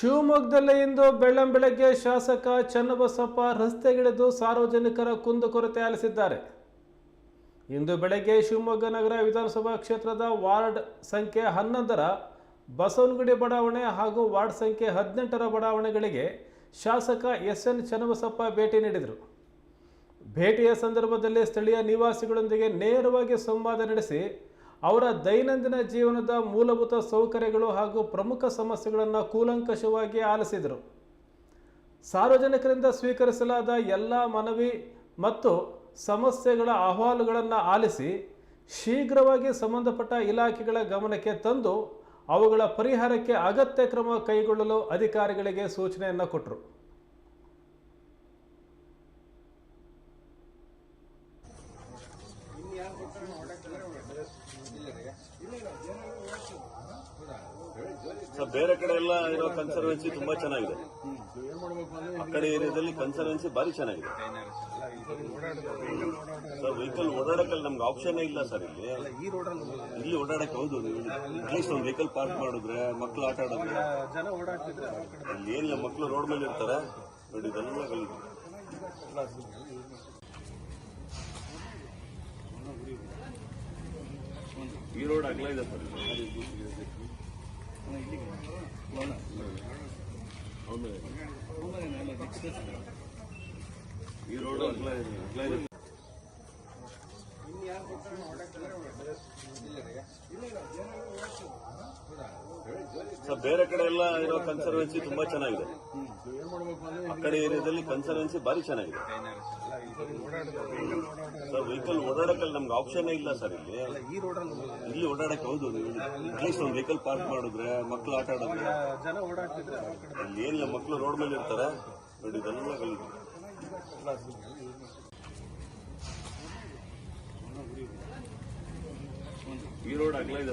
ಶಿವಮೊಗ್ಗದಲ್ಲಿ ಇಂದು ಬೆಳ್ಳಂಬೆಳಗ್ಗೆ ಶಾಸಕ ಚನ್ನಬಸಪ್ಪ ರಸ್ತೆಗಿಳಿದು ಸಾರ್ವಜನಿಕರ ಕುಂದುಕೊರತೆ ಆಲಿಸಿದ್ದಾರೆ. ಇಂದು ಬೆಳಗ್ಗೆ ಶಿವಮೊಗ್ಗ ನಗರ ವಿಧಾನಸಭಾ ಕ್ಷೇತ್ರದ ವಾರ್ಡ್ ಸಂಖ್ಯೆ ಹನ್ನೊಂದರ ಬಸವನಗುಡಿ ಬಡಾವಣೆ ಹಾಗೂ ವಾರ್ಡ್ ಸಂಖ್ಯೆ ಹದಿನೆಂಟರ ಬಡಾವಣೆಗಳಿಗೆ ಶಾಸಕ ಎಸ್ ಎನ್ ಚನ್ನಬಸಪ್ಪ ಭೇಟಿ ನೀಡಿದರು. ಭೇಟಿಯ ಸಂದರ್ಭದಲ್ಲಿ ಸ್ಥಳೀಯ ನಿವಾಸಿಗಳೊಂದಿಗೆ ನೇರವಾಗಿ ಸಂವಾದ ನಡೆಸಿ ಅವರ ದೈನಂದಿನ ಜೀವನದ ಮೂಲಭೂತ ಸೌಕರ್ಯಗಳು ಹಾಗೂ ಪ್ರಮುಖ ಸಮಸ್ಯೆಗಳನ್ನು ಕೂಲಂಕಷವಾಗಿ ಆಲಿಸಿದರು. ಸಾರ್ವಜನಿಕರಿಂದ ಸ್ವೀಕರಿಸಲಾದ ಎಲ್ಲ ಮನವಿ ಮತ್ತು ಸಮಸ್ಯೆಗಳ ಅಹವಾಲುಗಳನ್ನು ಆಲಿಸಿ ಶೀಘ್ರವಾಗಿ ಸಂಬಂಧಪಟ್ಟ ಇಲಾಖೆಗಳ ಗಮನಕ್ಕೆ ತಂದು ಅವುಗಳ ಪರಿಹಾರಕ್ಕೆ ಅಗತ್ಯ ಕ್ರಮ ಕೈಗೊಳ್ಳಲು ಅಧಿಕಾರಿಗಳಿಗೆ ಸೂಚನೆಯನ್ನು ಕೊಟ್ಟರು ಸರ್, ಬೇರೆ ಕಡೆ ಎಲ್ಲ ಇರೋ ಕನ್ಸರ್ವೆನ್ಸಿ ತುಂಬಾ ಚೆನ್ನಾಗಿದೆ. ಆ ಕಡೆ ಏರಿಯಾದಲ್ಲಿ ಕನ್ಸರ್ವೆನ್ಸಿ ಭಾರಿ ಚೆನ್ನಾಗಿದೆ. ಸರ್ ವೆಹಿಕಲ್ ಓಡಾಡಕ್ಕಲ್ಲಿ ನಮ್ಗೆ ಆಪ್ಷನ್ ಇಲ್ಲ ಸರ್ ಇಲ್ಲಿ. ಇಲ್ಲಿ ಓಡಾಡಕ್ಕೆ ಹೌದು ಅಟ್ಲೀಸ್ಟ್ ಒಂದು ವೆಹಿಕಲ್ ಪಾರ್ಕ್ ಮಾಡಿದ್ರೆ ಮಕ್ಳು ಆಟ ಆಡಿದ್ರೆ ಇಲ್ಲಿ ಏನಿಲ್ಲ, ಮಕ್ಳು ರೋಡ್ ಮೇಲೆ ಇರ್ತಾರೆ ನೋಡಿ, ಇದೆಲ್ಲ ಈ ರೋಡ್ ಅಗಲ ಇದೆ ಸರ್ ಇಲ್ಲಿ. ಹೌದು. ಈ ರೋಡ್ ಅಗಲ ಇದೆ ಅಗಲ ಇದೆ ಸರ್ ಬೇರೆ ಕಡೆ ಎಲ್ಲ ಇರೋ ಕನ್ಸರ್ವೆನ್ಸಿ ತುಂಬಾ ಚೆನ್ನಾಗಿದೆ. ಆ ಕಡೆ ಏರಿಯಾದಲ್ಲಿ ಕನ್ಸರ್ವೆನ್ಸಿ ಭಾರಿ ಚೆನ್ನಾಗಿದೆ. ಸರ್ ವೆಹಿಕಲ್ ಓಡಾಡಕ್ಕಲ್ಲಿ ನಮ್ಗೆ ಆಪ್ಷನ್ ಇಲ್ಲ ಸರ್ ಇಲ್ಲಿ. ಇಲ್ಲಿ ಓಡಾಡಕ್ಕೆ ಹೌದು ಅಟ್ಲೀಸ್ಟ್ ಒಂದು ವೆಹಿಕಲ್ ಪಾರ್ಕ್ ಮಾಡಿದ್ರೆ, ಮಕ್ಳು ಆಟ ಆಡಿದ್ರೆ ಇಲ್ಲಿ ಏನಿಲ್ಲ, ಮಕ್ಳು ರೋಡ್ ಮೇಲೆ ಇರ್ತಾರೆ. ನೋಡಿ, ಇದೆಲ್ಲ ಗಲೀಜು. ಈ ರೋಡ್ ಅಗಲ ಇದೆ.